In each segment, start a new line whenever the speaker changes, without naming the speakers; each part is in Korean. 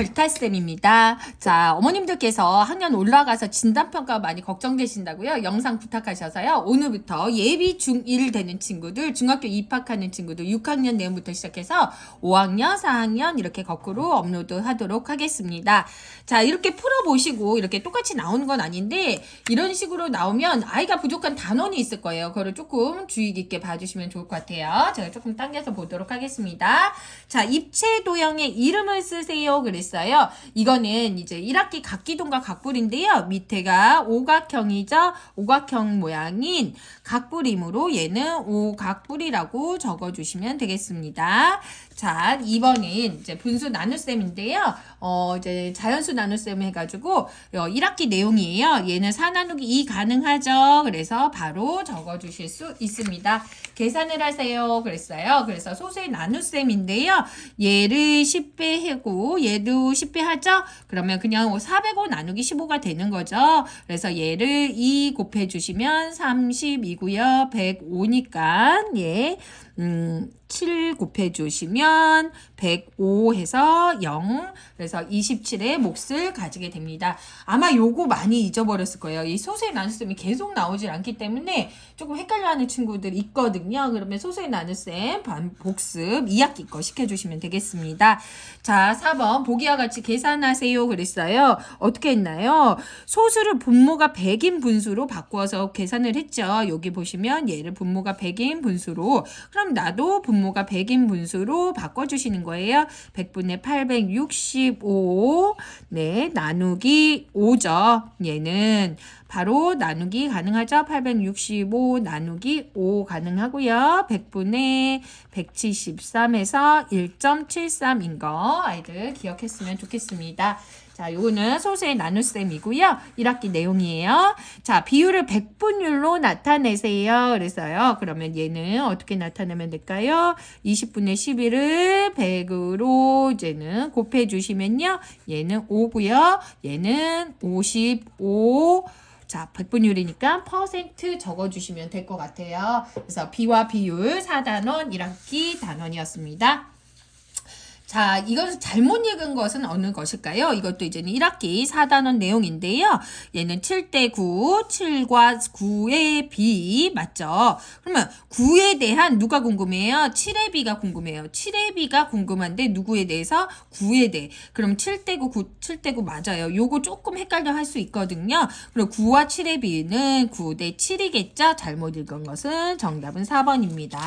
별타쌤입니다. 자, 어머님들께서 학년 올라가서 진단평가 많이 걱정되신다고요? 영상 부탁하셔서요. 오늘부터 예비 중1 되는 친구들, 중학교 입학하는 친구들, 6학년 내년부터 시작해서 5학년, 4학년 이렇게 거꾸로 업로드 하도록 하겠습니다. 자, 이렇게 풀어보시고 이렇게 똑같이 나오는 건 아닌데 이런 식으로 나오면 아이가 부족한 단원이 있을 거예요. 그거를 조금 주의 깊게 봐주시면 좋을 것 같아요. 제가 조금 당겨서 보도록 하겠습니다. 자, 입체 도형의 이름을 쓰세요. 그랬어요. 이거는 이제 1학기 각기동과 각불인데요. 밑에가 오각형이죠. 오각형 모양인 각불이므로 얘는 오각불이라고 적어주시면 되겠습니다. 자, 2번은 이제 분수 나눗셈인데요. 어, 이제 자연수 나눗셈 해가지고, 어, 1학기 내용이에요. 얘는 4 나누기 2 가능하죠. 그래서 바로 적어주실 수 있습니다. 계산을 하세요. 그랬어요. 그래서 소수의 나눗셈인데요. 얘를 10배 하고, 얘도 10배 하죠? 그러면 그냥 405 나누기 15가 되는 거죠. 그래서 얘를 2 곱해주시면 30이고요. 105니까, 예. 음, 7 곱해주시면 105 해서 0. 그래서 27의 몫을 가지게 됩니다. 아마 요거 많이 잊어버렸을 거예요. 이 소수의 나눗셈이 계속 나오질 않기 때문에 조금 헷갈려하는 친구들 있거든요. 그러면 소수의 나눗셈 반 복습 2학기 거 시켜주시면 되겠습니다. 자, 4번 보기와 같이 계산하세요. 그랬어요. 어떻게 했나요? 소수를 분모가 100인 분수로 바꾸어서 계산을 했죠. 여기 보시면 얘를 분모가 100인 분수로 그럼 나도 분모가 100인 분수로 바꿔주시는 거예요. 100분의 865 네, 나누기 5죠. 얘는 바로 나누기 가능하죠. 865 나누기 5 가능하고요. 100분의 173에서 1.73인 거 아이들 기억했으면 좋겠습니다. 자, 요거는 소수의 나눗셈이고요. 1학기 내용이에요. 자, 비율을 100분율로 나타내세요. 그래서요. 그러면 얘는 어떻게 나타내면 될까요? 20분의 11을 100으로 이제는 곱해 주시면요. 얘는 5고요. 얘는 55 자, 100분율이니까 퍼센트 적어주시면 될 것 같아요. 그래서 비와 비율 4단원 1학기 단원이었습니다. 자, 이것을 잘못 읽은 것은 어느 것일까요? 이것도 이제는 1학기 4단원 내용인데요. 얘는 7대 9, 7과 9의 비, 맞죠? 그러면 9에 대한 누가 궁금해요? 7의 비가 궁금해요. 7의 비가 궁금한데 누구에 대해서? 9에 대해. 그럼 7대 9, 9, 7대 9 맞아요. 요거 조금 헷갈려 할 수 있거든요. 그럼 9와 7의 비는 9대 7이겠죠? 잘못 읽은 것은 정답은 4번입니다.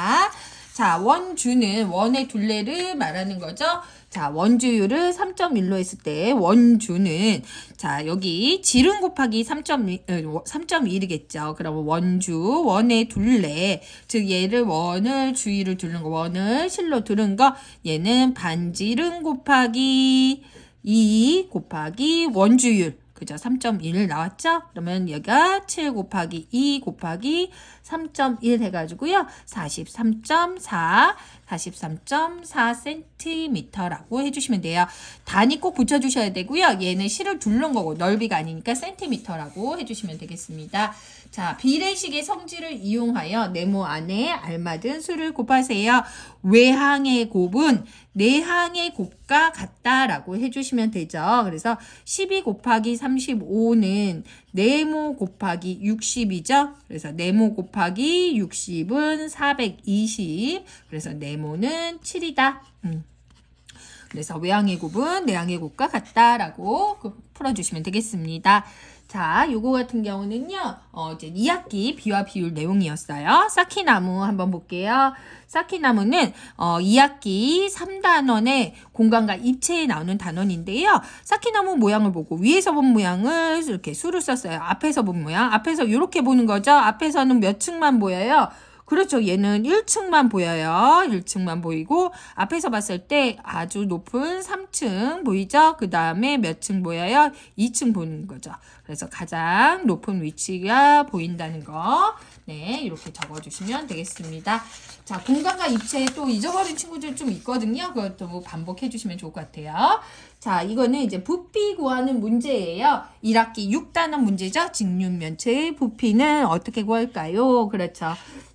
자, 원주는 원의 둘레를 말하는 거죠. 자, 원주율을 3.1로 했을 때 원주는 자, 여기 지름 곱하기 3.1, 3.1이겠죠. 그러면 원주, 원의 둘레, 즉 얘를 원을 주위를 두른 거, 원을 실로 두른 거, 얘는 반지름 곱하기 2 곱하기 원주율. 그죠? 3.1 나왔죠? 그러면 여기가 7 곱하기 2 곱하기 3.1 해가지고요. 43.4, 43.4cm라고 해주시면 돼요. 단위 꼭 붙여주셔야 되고요. 얘는 실을 둘른 거고 넓이가 아니니까 cm라고 해주시면 되겠습니다. 자, 비례식의 성질을 이용하여 네모 안에 알맞은 수를 곱하세요. 외항의 곱은 내항의 곱과 같다라고 해주시면 되죠. 그래서 12 곱하기 35는 네모 곱하기 60이죠. 그래서 네모 곱하기 60은 420. 그래서 네모는 7이다. 음. 그래서 외항의 곱은 내항의 곱과 같다라고 풀어주시면 되겠습니다. 자, 요거 같은 경우는요, 어, 이제 2학기 비와 비율 내용이었어요. 사키나무 한번 볼게요. 사키나무는, 어, 2학기 3단원의 공간과 입체에 나오는 단원인데요. 사키나무 모양을 보고 위에서 본 모양을 이렇게 수를 썼어요. 앞에서 본 모양. 앞에서 이렇게 보는 거죠. 앞에서는 몇 층만 보여요. 그렇죠. 얘는 1층만 보여요. 1층만 보이고 앞에서 봤을 때 아주 높은 3층 보이죠? 그 다음에 몇 층 보여요? 2층 보는 거죠. 그래서 가장 높은 위치가 보인다는 거. 네, 이렇게 적어주시면 되겠습니다. 자, 공간과 입체 또 잊어버린 친구들 좀 있거든요. 그것도 반복해 주시면 좋을 것 같아요. 자, 이거는 이제 부피 구하는 문제예요. 1학기 6단원 문제죠. 직육면체의 부피는 어떻게 구할까요? 그렇죠.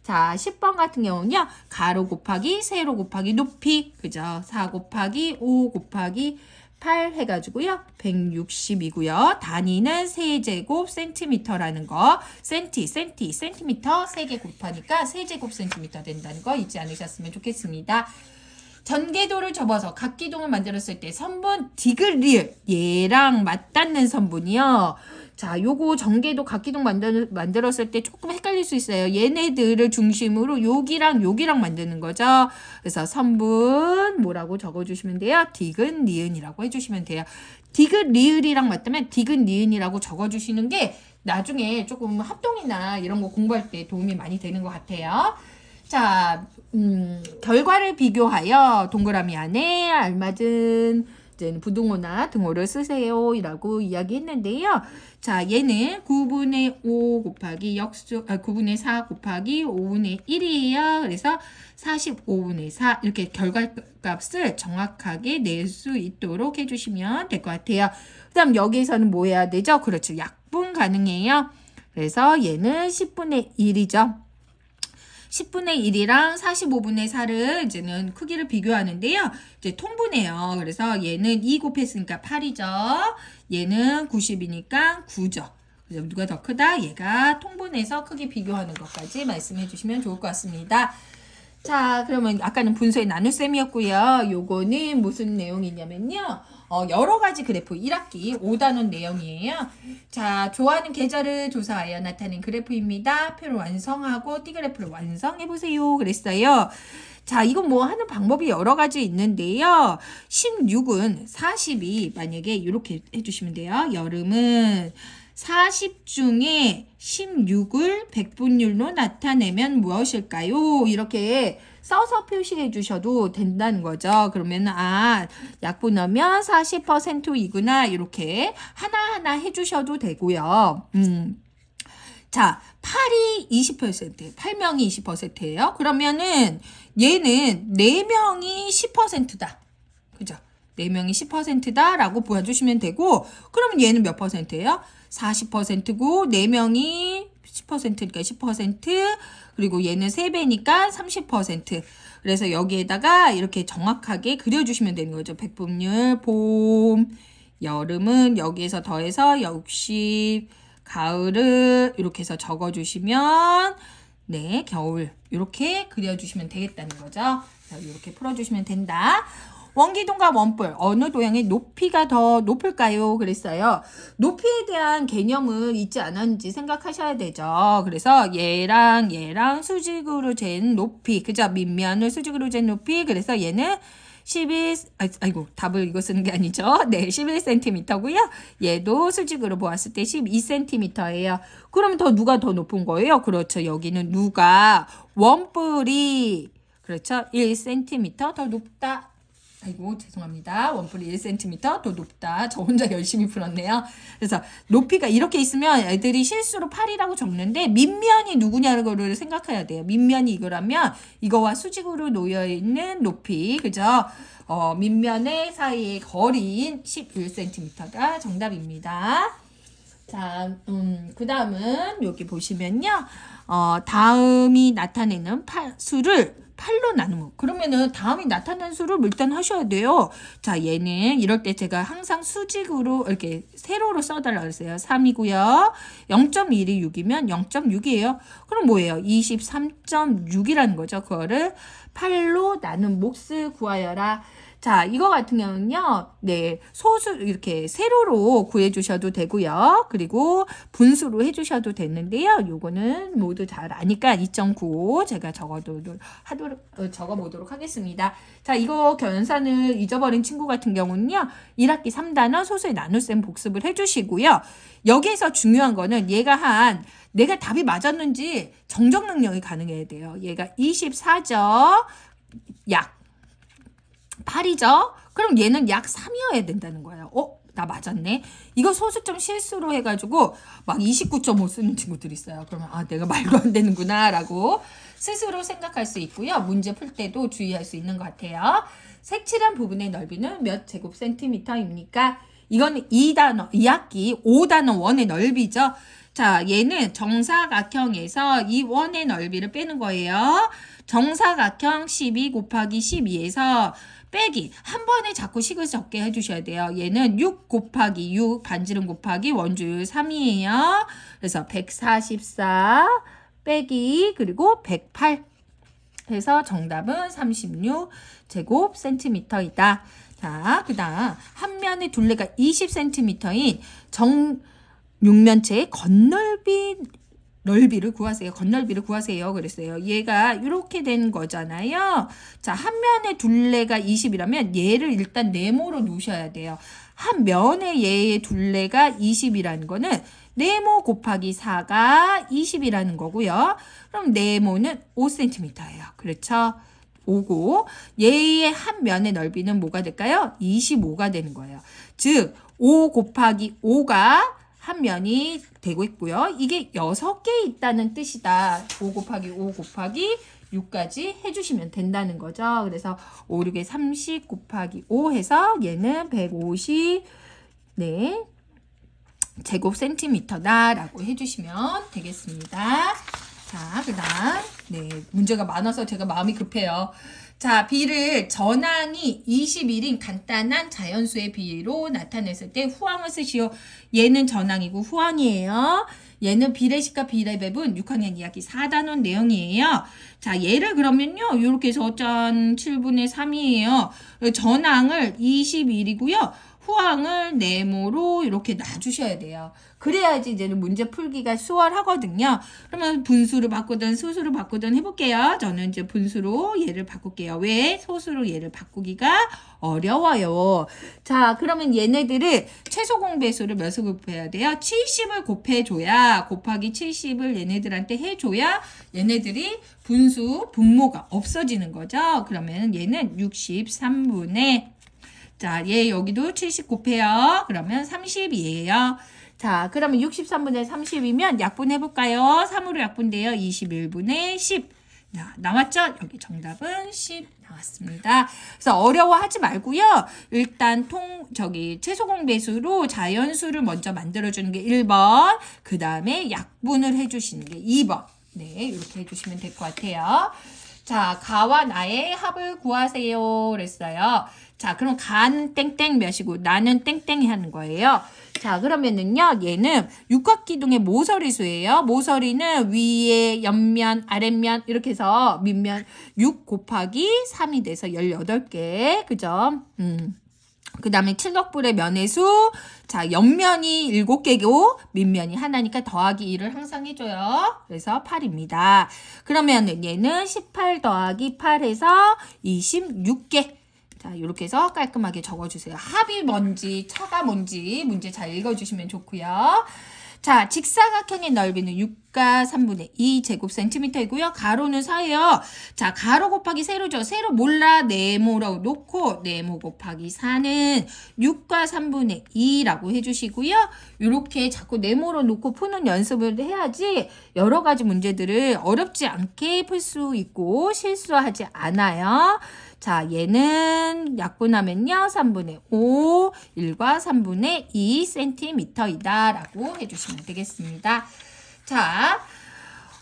자, 10번 같은 경우는요. 가로 곱하기 세로 곱하기 높이. 그죠? 4 곱하기 5 곱하기 8 해가지고요. 160이고요. 단위는 세제곱 센티미터라는 거. 센티, 센티, 센티미터 3개 곱하니까 세제곱 센티미터 된다는 거 잊지 않으셨으면 좋겠습니다. 전개도를 접어서 각기둥을 만들었을 때 선분 디귿리을 얘랑 맞닿는 선분이요. 자, 요거 전개도 각기둥 만들, 만들었을 때 조금 헷갈릴 수 있어요. 얘네들을 중심으로 여기랑 여기랑 만드는 거죠. 그래서 선분 뭐라고 적어주시면 돼요? 디귿 니은이라고 해주시면 돼요. 디귿 리을이랑 맞다면 디귿 니은이라고 적어주시는 게 나중에 조금 합동이나 이런 거 공부할 때 도움이 많이 되는 것 같아요. 자, 음, 결과를 비교하여 동그라미 안에 알맞은 이제 부등호나 등호를 쓰세요 라고 이야기했는데요. 자, 얘는 9분의 5 곱하기 역수 아, 9분의 4 곱하기 5분의 1이에요. 그래서 45분의 4 이렇게 결과값을 정확하게 낼 수 있도록 해주시면 될 것 같아요. 그 다음 여기에서는 뭐 해야 되죠? 그렇죠. 약분 가능해요. 그래서 얘는 10분의 1이죠. 10분의 1이랑 45분의 4를 이제는 크기를 비교하는데요. 이제 통분해요. 그래서 얘는 2 곱했으니까 8이죠. 얘는 90이니까 9죠. 그래서 누가 더 크다? 얘가 통분해서 크기 비교하는 것까지 말씀해 주시면 좋을 것 같습니다. 자, 그러면 아까는 분수의 나눗셈이었고요. 요거는 무슨 내용이냐면요. 어, 여러 가지 그래프 1학기 5단원 내용이에요. 자, 좋아하는 계절을 조사하여 나타낸 그래프입니다. 표를 완성하고 띠그래프를 완성해 보세요. 그랬어요. 자, 이건 뭐 하는 방법이 여러 가지 있는데요. 16은 40이 만약에 이렇게 해주시면 돼요. 여름은 40 중에 16을 백분율로 나타내면 무엇일까요? 이렇게 써서 표시해 주셔도 된다는 거죠. 그러면 아 약분하면 40%이구나 이렇게 하나하나 해 주셔도 되고요. 음. 자, 8이 20%, 8명이 20%예요. 그러면은 얘는 4명이 10%다. 그죠? 4명이 10%다라고 보여주시면 되고 그러면 얘는 몇 퍼센트예요? 40%고 4명이 10%니까 10% 그리고 얘는 3배니까 30% 그래서 여기에다가 이렇게 정확하게 그려주시면 되는 거죠. 백분율, 봄, 여름은 여기에서 더해서 60, 가을을 이렇게 해서 적어주시면 네, 겨울 이렇게 그려주시면 되겠다는 거죠. 자, 이렇게 풀어주시면 된다. 원기둥과 원뿔 어느 도형의 높이가 더 높을까요? 그랬어요. 높이에 대한 개념은 있지 않았는지 생각하셔야 되죠. 그래서 얘랑 얘랑 수직으로 잰 높이 그죠? 밑면을 수직으로 잰 높이 그래서 얘는 11, 아, 아이고, 답을 이거 쓰는 게 아니죠. 네, 11cm고요. 얘도 수직으로 보았을 때 12cm예요. 그러면 더 누가 더 높은 거예요? 그렇죠. 여기는 누가 원뿔이 그렇죠. 1cm 더 높다. 아이고 죄송합니다. 원뿔이 1cm 더 높다. 저 혼자 열심히 풀었네요. 그래서 높이가 이렇게 있으면 애들이 실수로 8이라고 적는데 밑면이 누구냐를 생각해야 돼요. 밑면이 이거라면 이거와 수직으로 놓여 있는 높이 그죠? 어, 밑면의 사이의 거리인 11cm가 정답입니다. 자, 음, 그 다음은 여기 보시면요. 어, 다음이 나타내는 파, 수를 8로 나누면 그러면은 다음이 나타난 수를 일단 하셔야 돼요. 자, 얘는 이럴 때 제가 항상 수직으로 이렇게 세로로 써달라 그랬어요. 3이고요. 0.1이 6이면 0.6이에요. 그럼 뭐예요? 23.6이라는 거죠. 그거를 8로 나눈 몫을 구하여라. 자, 이거 같은 경우는요, 네, 소수, 이렇게 세로로 구해 주셔도 되고요. 그리고 분수로 해 주셔도 되는데요. 요거는 모두 잘 아니까 2.95 제가 적어도록, 하도록, 어, 적어 보도록 하겠습니다. 자, 이거 견산을 잊어버린 친구 같은 경우는요, 1학기 3단원 소수의 나눗셈 복습을 해 주시고요. 여기에서 중요한 거는 얘가 한, 내가 답이 맞았는지 정적 능력이 가능해야 돼요. 얘가 24죠. 약 8이죠? 그럼 얘는 약 3이어야 된다는 거예요. 어? 나 맞았네. 이거 소수점 실수로 해가지고 막 29.5 쓰는 친구들 있어요. 그러면 아 내가 말도 안 되는구나 라고 스스로 생각할 수 있고요. 문제 풀 때도 주의할 수 있는 것 같아요. 색칠한 부분의 넓이는 몇 제곱 센티미터입니까? 이건 2단원, 2학기 5단원 원의 넓이죠. 자, 얘는 정사각형에서 이 원의 넓이를 빼는 거예요. 정사각형 12 곱하기 12에서 빼기 한 번에 자꾸 식을 적게 해주셔야 돼요. 얘는 6 곱하기 6 반지름 곱하기 원주율 3이에요. 그래서 144 빼기 그리고 108 해서 정답은 36 제곱 센티미터이다. 자, 그 다음 한 면의 둘레가 20cm인 정 육면체의 건널비 넓이를 구하세요. 건널비를 구하세요. 그랬어요. 얘가 이렇게 된 거잖아요. 자, 한 면의 둘레가 20이라면 얘를 일단 네모로 놓으셔야 돼요. 한 면의 얘의 둘레가 20이라는 거는 네모 곱하기 4가 20이라는 거고요. 그럼 네모는 5cm예요. 그렇죠? 5고 얘의 한 면의 넓이는 뭐가 될까요? 25가 되는 거예요. 즉, 5 곱하기 5가 한 면이 되고 있고요. 이게 6개 있다는 뜻이다. 5 곱하기 5 곱하기 6까지 해주시면 된다는 거죠. 그래서 5, 6에 30 곱하기 5 해서 얘는 150, 네, 제곱 센티미터다라고 해주시면 되겠습니다. 자, 그 다음, 네, 문제가 많아서 제가 마음이 급해요. 자, 비를 전항이 21인 간단한 자연수의 비로 나타냈을 때 후항을 쓰시오. 얘는 전항이고 후항이에요. 얘는 비례식과 비례배분 6학년 이야기 4단원 내용이에요. 자, 얘를 그러면요. 이렇게 해서 어짠 7분의 3이에요. 전항을 21이고요. 후항을 네모로 이렇게 놔주셔야 돼요. 그래야지 이제는 문제 풀기가 수월하거든요. 그러면 분수를 바꾸든 소수를 바꾸든 해볼게요. 저는 이제 분수로 얘를 바꿀게요. 왜? 소수로 얘를 바꾸기가 어려워요. 자, 그러면 얘네들을 최소 공배수를 몇을 곱해야 돼요? 70을 곱해줘야 곱하기 70을 얘네들한테 해줘야 얘네들이 분수 분모가 없어지는 거죠. 그러면 얘는 63분의 자, 얘 여기도 70 곱해요. 그러면 30이에요. 자, 그러면 63분의 30이면 약분 해볼까요? 3으로 약분돼요. 21분의 10. 자, 나왔죠? 여기 정답은 10 나왔습니다. 그래서 어려워하지 말고요. 일단 통, 저기, 최소 공배수로 자연수를 먼저 만들어 주는 게 1번. 그 다음에 약분을 해 주시는 게 2번. 네, 이렇게 해 주시면 될 것 같아요. 자, 가와 나의 합을 구하세요. 그랬어요. 자, 그럼 가는 땡땡 몇이고 나는 땡땡이 하는 거예요. 자, 그러면은요, 얘는 육각기둥의 모서리수예요. 모서리는 위에 옆면, 아랫면 이렇게 해서 밑면 6 곱하기 3이 돼서 18개. 그죠? 음. 그 다음에 칠덕불의 면의 수. 자, 옆면이 7개고 밑면이 하나니까 더하기 1을 항상 해줘요. 그래서 8입니다. 그러면은 얘는 18 더하기 8 해서 26개. 자, 이렇게 해서 깔끔하게 적어주세요. 합이 뭔지, 처가 뭔지 문제 잘 읽어주시면 좋고요. 자, 직사각형의 넓이는 6가 3분의 2 제곱 센티미터이고요. 가로는 4예요. 자, 가로 곱하기 세로죠. 세로 몰라 네모라고 놓고 네모 곱하기 4는 6과 3분의 2라고 해주시고요. 이렇게 자꾸 네모로 놓고 푸는 연습을 해야지 여러 가지 문제들을 어렵지 않게 풀 수 있고 실수하지 않아요. 자, 얘는 약분하면요. 3분의 5, 1과 3분의 2 cm이다. 라고 해주시면 되겠습니다. 자,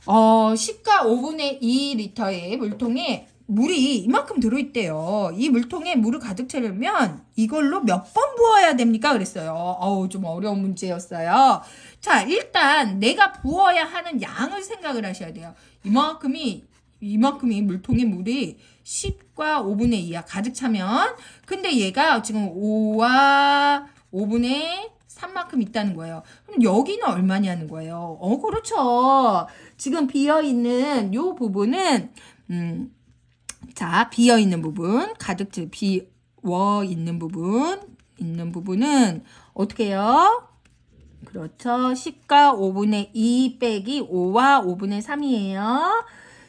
어, 10과 5분의 2 리터의 물통에 물이 이만큼 들어있대요. 이 물통에 물을 가득 채우면 이걸로 몇 번 부어야 됩니까? 그랬어요. 어우, 좀 어려운 문제였어요. 자, 일단 내가 부어야 하는 양을 생각을 하셔야 돼요. 이만큼이 이만큼이 물통에 물이 10과 5분의 2야 가득 차면 근데 얘가 지금 5와 5분의 3만큼 있다는 거예요. 그럼 여기는 얼마냐는 거예요. 어 그렇죠. 지금 비어 있는 요 부분은 음, 자 비어 있는 부분 가득 차 비워 있는 부분 있는 부분은 어떻게 해요? 그렇죠. 10과 5분의 2 빼기 5와 5분의 3이에요.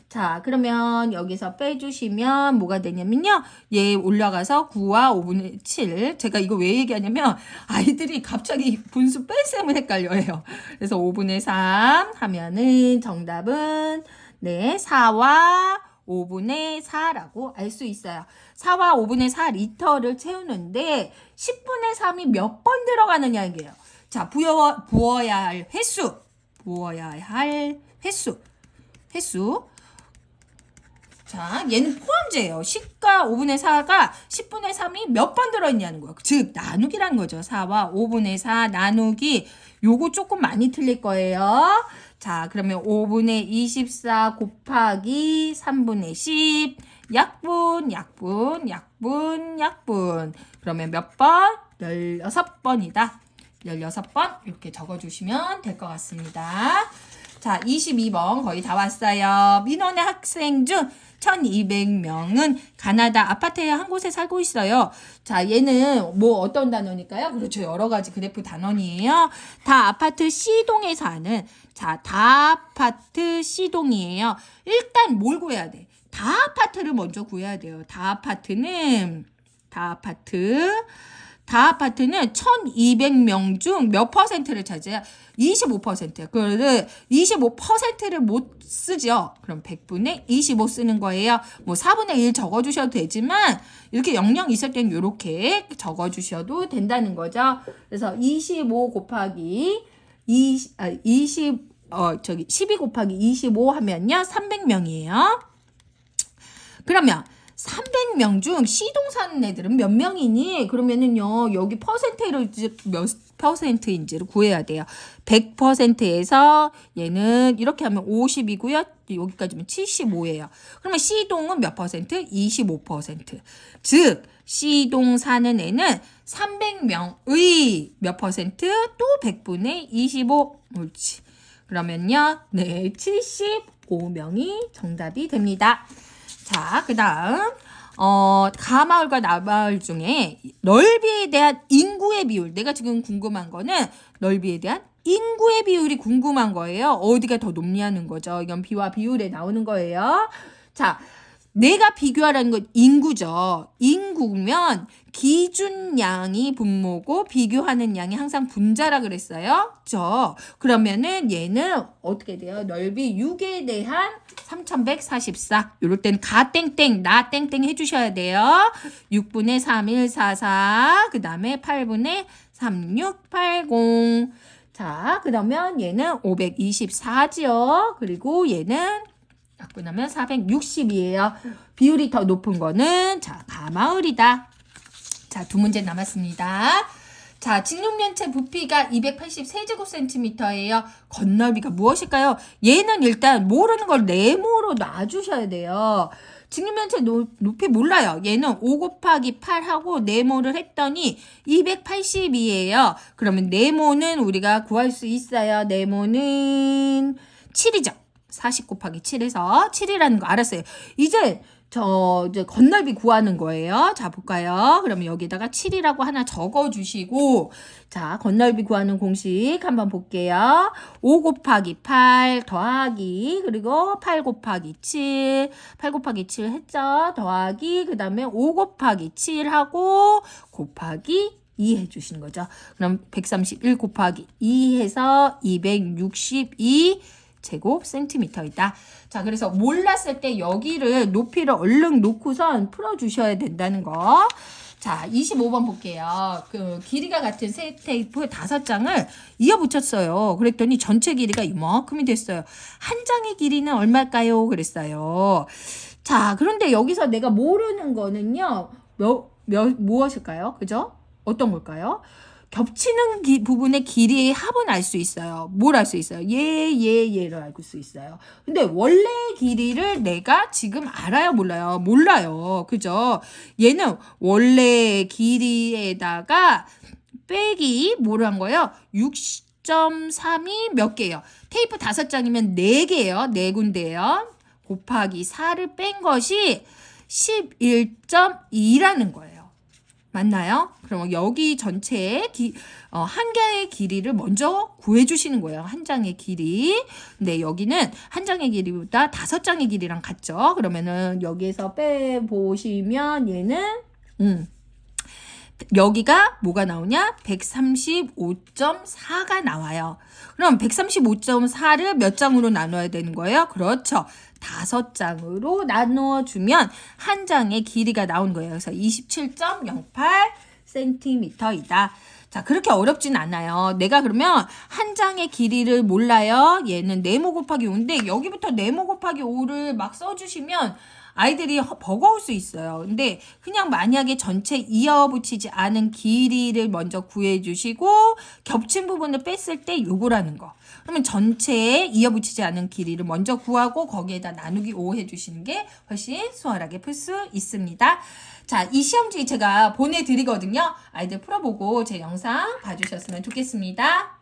자, 그러면 여기서 빼주시면 뭐가 되냐면요. 얘 올라가서 9와 5분의 7. 제가 이거 왜 얘기하냐면 아이들이 갑자기 분수 뺄셈을 헷갈려해요. 그래서 5분의 3 하면은 정답은 네, 4와 5분의 4라고 알 수 있어요. 4와 5분의 4 리터를 채우는데 10분의 3이 몇 번 들어가느냐 이게요. 자, 부어, 부어야 할 횟수. 부어야 할 횟수. 횟수. 자, 얘는 포함제예요. 10과 5분의 4가 10분의 3이 몇 번 들어있냐는 거예요. 즉, 나누기라는 거죠. 4와 5분의 4 나누기. 요거 조금 많이 틀릴 거예요. 자, 그러면 5분의 24 곱하기 3분의 10. 약분, 약분, 약분, 약분. 그러면 몇 번? 16번이다. 16번 이렇게 적어주시면 될 것 같습니다. 자, 22번 거의 다 왔어요. 민원의 학생 중 1200명은 가나다 아파트의 한 곳에 살고 있어요. 자, 얘는 뭐 어떤 단원일까요? 그렇죠. 여러 가지 그래프 단원이에요. 다 아파트 C동에 사는 자, 다 아파트 C동이에요. 일단 뭘 구해야 돼? 다 아파트를 먼저 구해야 돼요. 다 아파트는 다 아파트 다 아파트는 1200명 중 몇 퍼센트를 차지해요? 25%. 그래서 25%를 못 쓰죠. 그럼 100분의 25 쓰는 거예요. 뭐 4분의 1 적어 주셔도 되지만 이렇게 영영 있을 땐 이렇게 적어 주셔도 된다는 거죠. 그래서 25 곱하기 20, 아, 20, 어, 저기 12 곱하기 25 하면요. 300명이에요. 그러면 300명 중 C동 사는 애들은 몇 명이니? 그러면은요, 여기 퍼센테이를 이제 몇 퍼센트인지를 구해야 돼요. 100%에서 얘는 이렇게 하면 50이고요. 여기까지면 75예요. 그러면 C동은 몇 퍼센트? 25%. 즉, C동 사는 애는 300명의 몇 퍼센트? 또 100분의 25. 옳지. 그러면요, 네, 75명이 정답이 됩니다. 자, 그 다음, 어, 가마을과 나마을 중에 넓이에 대한 인구의 비율. 내가 지금 궁금한 거는 넓이에 대한 인구의 비율이 궁금한 거예요. 어디가 더 높냐는 거죠. 이건 비와 비율에 나오는 거예요. 자, 내가 비교하라는 건 인구죠. 인구면 기준량이 분모고 비교하는 양이 항상 분자라 그랬어요. 저 그러면은 얘는 어떻게 돼요? 넓이 6에 대한 3144. 요럴 때는 가 땡땡 나 땡땡 해 주셔야 돼요. 6분의 3144. 그다음에 8분의 3680. 자, 그러면 얘는 524지요. 그리고 얘는 갖고 나면 460이에요. 비율이 더 높은 거는 자 가마을이다. 자 두 문제 남았습니다. 자 직육면체 부피가 283제곱센티미터예요. 건너비가 무엇일까요? 얘는 일단 모르는 걸 네모로 놔주셔야 돼요. 직육면체 높이 몰라요. 얘는 5 곱하기 8하고 네모를 했더니 282예요. 그러면 네모는 우리가 구할 수 있어요. 네모는 7이죠. 40 곱하기 7에서 7이라는 거 알았어요. 이제 저 이제 건널비 구하는 거예요. 자 볼까요? 그러면 여기다가 7이라고 하나 적어 주시고 자 건널비 구하는 공식 한번 볼게요. 5 곱하기 8 더하기 그리고 8 곱하기 7 8 곱하기 7 했죠. 더하기 그 다음에 5 곱하기 7 하고 곱하기 2 해주시는 거죠. 그럼 131 곱하기 2 해서 262 제곱 센티미터이다. 자, 그래서 몰랐을 때 여기를 높이를 얼른 놓고선 풀어주셔야 된다는 거. 자, 25번 볼게요. 그 길이가 같은 새 테이프 다섯 장을 이어 붙였어요. 그랬더니 전체 길이가 이만큼이 됐어요. 한 장의 길이는 얼마일까요? 그랬어요. 자, 그런데 여기서 내가 모르는 거는요. 몇, 몇, 무엇일까요? 그죠? 어떤 걸까요? 겹치는 기, 부분의 길이의 합은 알 수 있어요. 뭘 알 수 있어요? 얘, 얘, 얘를 알수 있어요. 근데 원래 길이를 내가 지금 알아요? 몰라요? 몰라요. 그죠? 얘는 원래 길이에다가 빼기 뭐를 한 거예요? 6.3이 몇 개예요? 테이프 다섯 장이면 네 개예요. 네 군데예요. 곱하기 4를 뺀 것이 11.2라는 거예요. 맞나요? 그럼 여기 전체의 기, 어, 한 개의 길이를 먼저 구해주시는 거예요. 한 장의 길이. 근데 여기는 한 장의 길이보다 다섯 장의 길이랑 같죠? 그러면은 여기에서 빼보시면 얘는, 음, 여기가 뭐가 나오냐? 135.4가 나와요. 그럼 135.4를 몇 장으로 나눠야 되는 거예요? 그렇죠. 다섯 장으로 나누어 주면 한 장의 길이가 나온 거예요. 그래서 27.08cm이다. 자, 자, 그렇게 어렵진 않아요. 내가 그러면 한 장의 길이를 몰라요. 얘는 네모 곱하기 5인데 여기부터 네모 곱하기 5를 막 써주시면 아이들이 허- 버거울 수 있어요. 근데 그냥 만약에 전체 이어붙이지 않은 길이를 먼저 구해주시고 겹친 부분을 뺐을 때 요거라는 거. 그러면 전체에 이어붙이지 않은 길이를 먼저 구하고 거기에다 나누기 5 해주시는 게 훨씬 수월하게 풀 수 있습니다. 자, 이 시험지 제가 보내드리거든요. 아이들 풀어보고 제 영상 봐주셨으면 좋겠습니다.